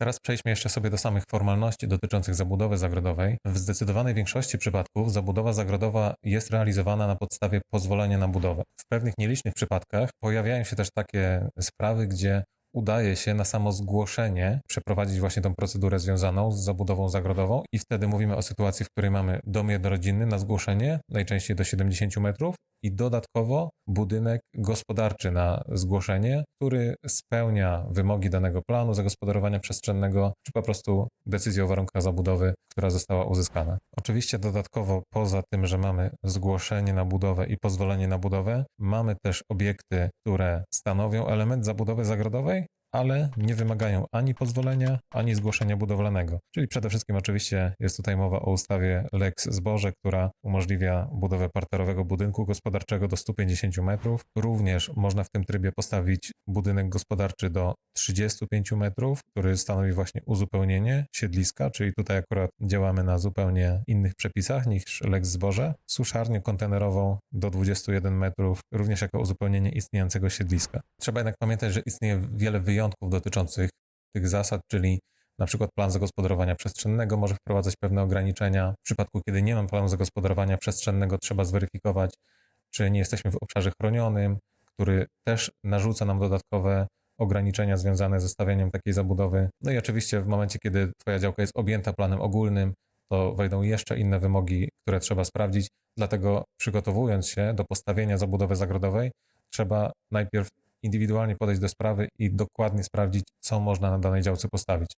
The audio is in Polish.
Teraz przejdźmy jeszcze sobie do samych formalności dotyczących zabudowy zagrodowej. W zdecydowanej większości przypadków zabudowa zagrodowa jest realizowana na podstawie pozwolenia na budowę. W pewnych nielicznych przypadkach pojawiają się też takie sprawy, gdzie udaje się na samo zgłoszenie przeprowadzić właśnie tą procedurę związaną z zabudową zagrodową i wtedy mówimy o sytuacji, w której mamy dom jednorodzinny na zgłoszenie, najczęściej do 70 metrów i dodatkowo budynek gospodarczy na zgłoszenie, który spełnia wymogi danego planu zagospodarowania przestrzennego, czy po prostu decyzję o warunkach zabudowy, która została uzyskana. Oczywiście dodatkowo poza tym, że mamy zgłoszenie na budowę i pozwolenie na budowę, mamy też obiekty, które stanowią element zabudowy zagrodowej, ale nie wymagają ani pozwolenia, ani zgłoszenia budowlanego. Czyli przede wszystkim oczywiście jest tutaj mowa o ustawie Lex Zboże, która umożliwia budowę parterowego budynku gospodarczego do 150 metrów. Również można w tym trybie postawić budynek gospodarczy do 35 metrów, który stanowi właśnie uzupełnienie siedliska, czyli tutaj akurat działamy na zupełnie innych przepisach niż Lex Zboże. Suszarnię kontenerową do 21 metrów, również jako uzupełnienie istniejącego siedliska. Trzeba jednak pamiętać, że istnieje wiele wyjątków dotyczących tych zasad, czyli na przykład plan zagospodarowania przestrzennego może wprowadzać pewne ograniczenia. W przypadku, kiedy nie mam planu zagospodarowania przestrzennego, trzeba zweryfikować, czy nie jesteśmy w obszarze chronionym, który też narzuca nam dodatkowe ograniczenia związane ze stawianiem takiej zabudowy. No i oczywiście w momencie, kiedy Twoja działka jest objęta planem ogólnym, to wejdą jeszcze inne wymogi, które trzeba sprawdzić. Dlatego przygotowując się do postawienia zabudowy zagrodowej, trzeba najpierw indywidualnie podejść do sprawy i dokładnie sprawdzić, co można na danej działce postawić.